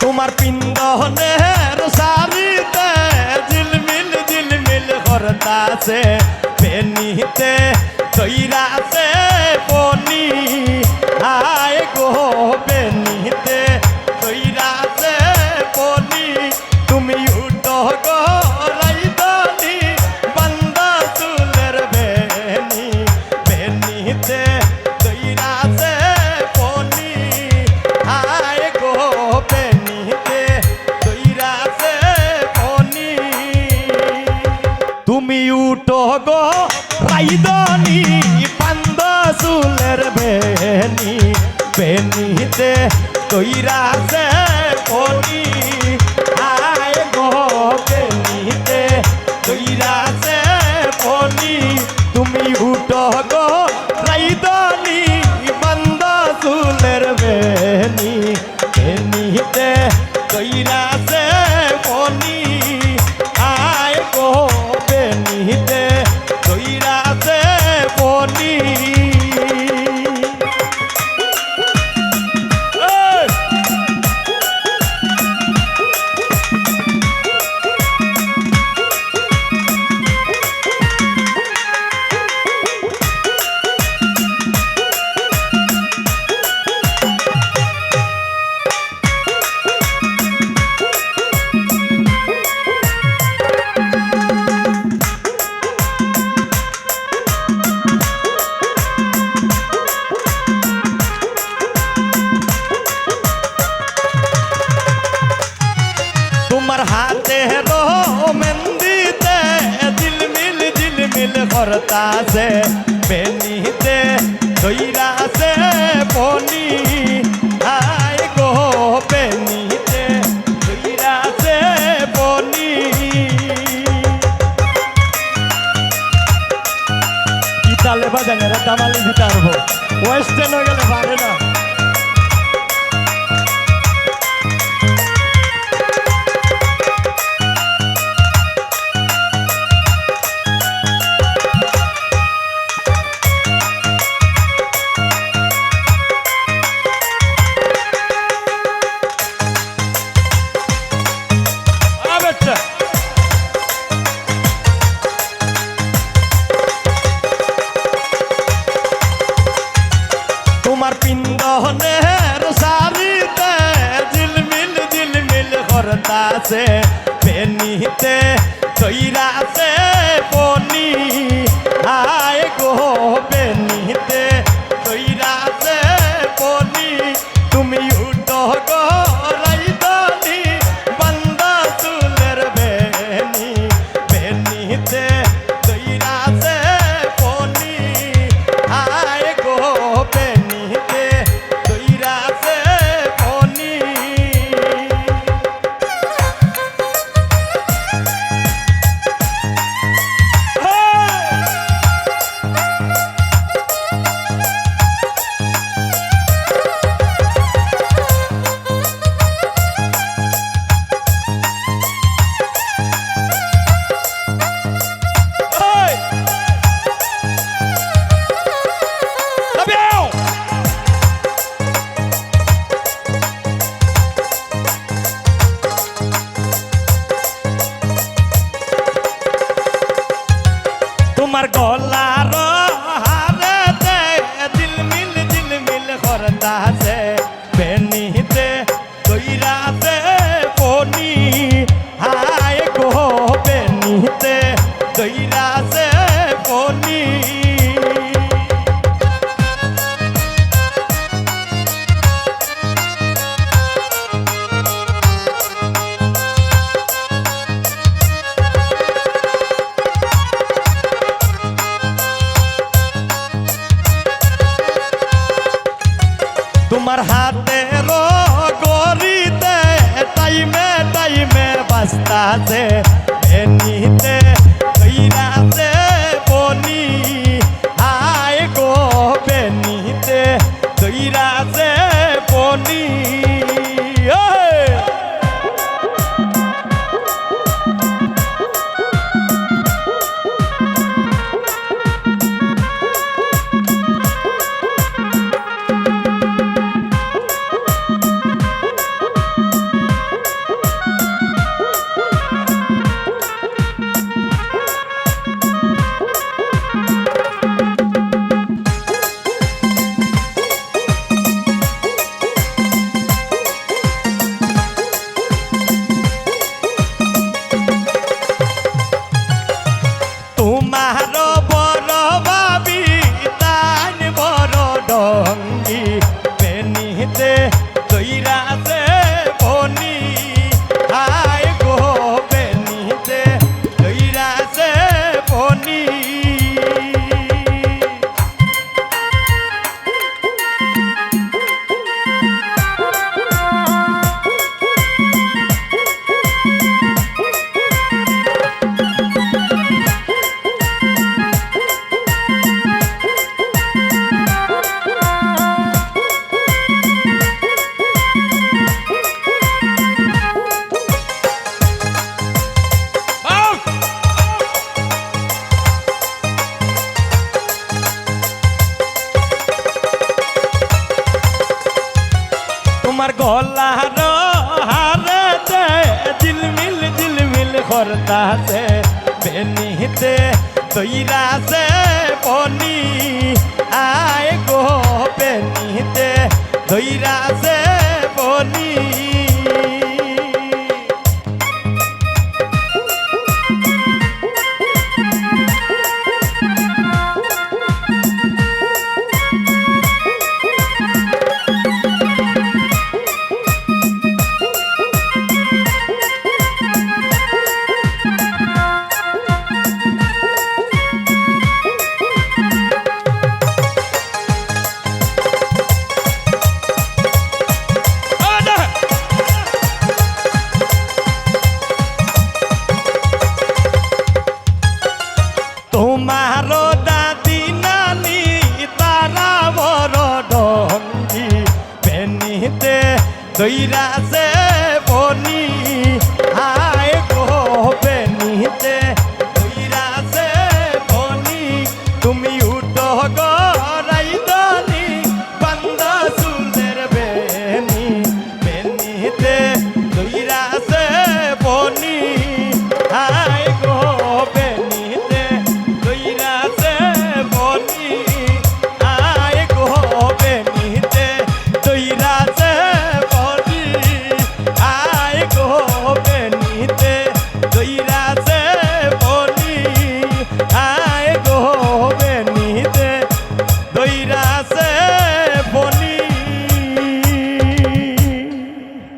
তোমার পিন্দনের সারিতে ঝিলমিল ঝিলমিল করতাছে পেনিতে তৈরাতে পনি আয় গো তুমি উঠো গো রাইদনি বান্দ চুলের বেনি বেনিতে তৈরাছে বনি আয় গো বেনিতে তৈরাছে বনি তুমি উঠো গো রাইদনি বান্দ চুলের বেনি বেনিতে তৈরাছে ঝিলমিল করতাছে বেনিতে দইরাছে বনি করতাছে পেনিতে তৈরাছে বনি। তোমার গলার বাস্তাছে করতাছে বেনিতে তৈরাসে পনি আয় গো বেনিতে তৈরাসে পনি দৈরাছে বনি